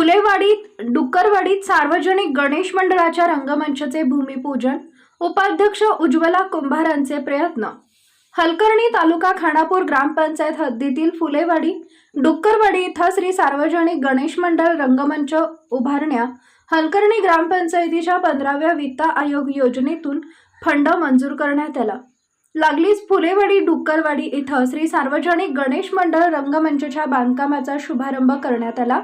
फुलेवाडीत डुक्करवाडीत सार्वजनिक गणेश मंडळाच्या रंगमंचचे भूमिपूजन उपाध्यक्ष उज्ज्वला कुंभारांचे प्रयत्न. हलकर्णी तालुका खानापूर ग्रामपंचायत हद्दीतील फुलेवाडी डुक्करवाडी इथं श्री सार्वजनिक गणेश मंडळ रंगमंच उभारण्या हलकर्णी ग्रामपंचायतीच्या पंधराव्या वित्त आयोग योजनेतून फंड मंजूर करण्यात आला. लागलीच फुलेवाडी डुक्करवाडी इथं श्री सार्वजनिक गणेश मंडळ रंगमंचच्या बांधकामाचा शुभारंभ करण्यात आला.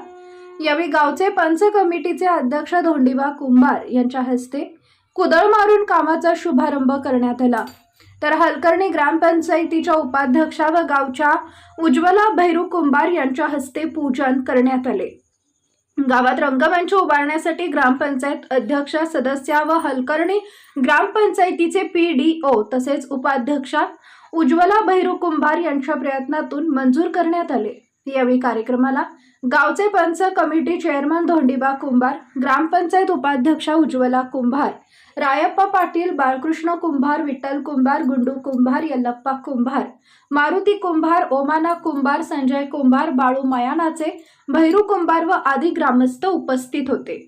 यावेळी गावचे पंच कमिटीचे अध्यक्ष धोंडीबा कुंभार यांच्या हस्ते कुदळ मारून कामाचा शुभारंभ करण्यात आला. तर हलकर्णी ग्रामपंचायतीच्या उपाध्यक्षा व गावच्या उज्ज्वला भैरू कुंभार यांच्या हस्ते पूजन करण्यात आले. गावात रंगमंच उभारण्यासाठी ग्रामपंचायत अध्यक्ष सदस्या व हलकर्णी ग्रामपंचायतीचे पी डी ओ तसेच उपाध्यक्षा उज्ज्वला भैरू कुंभार यांच्या प्रयत्नातून मंजूर करण्यात आले. यावेळी कार्यक्रमाला गावचे पंच कमिटी चेअरमन धोंडीबा कुंभार ग्रामपंचायत उपाध्यक्षा उज्ज्वला कुंभार रायप्पा पाटील बाळकृष्ण कुंभार विठ्ठल कुंभार गुंडू कुंभार यल्लप्पा कुंभार मारुती कुंभार ओमाना कुंभार संजय कुंभार बाळू मयानाचे भैरू कुंभार व आदी ग्रामस्थ उपस्थित होते.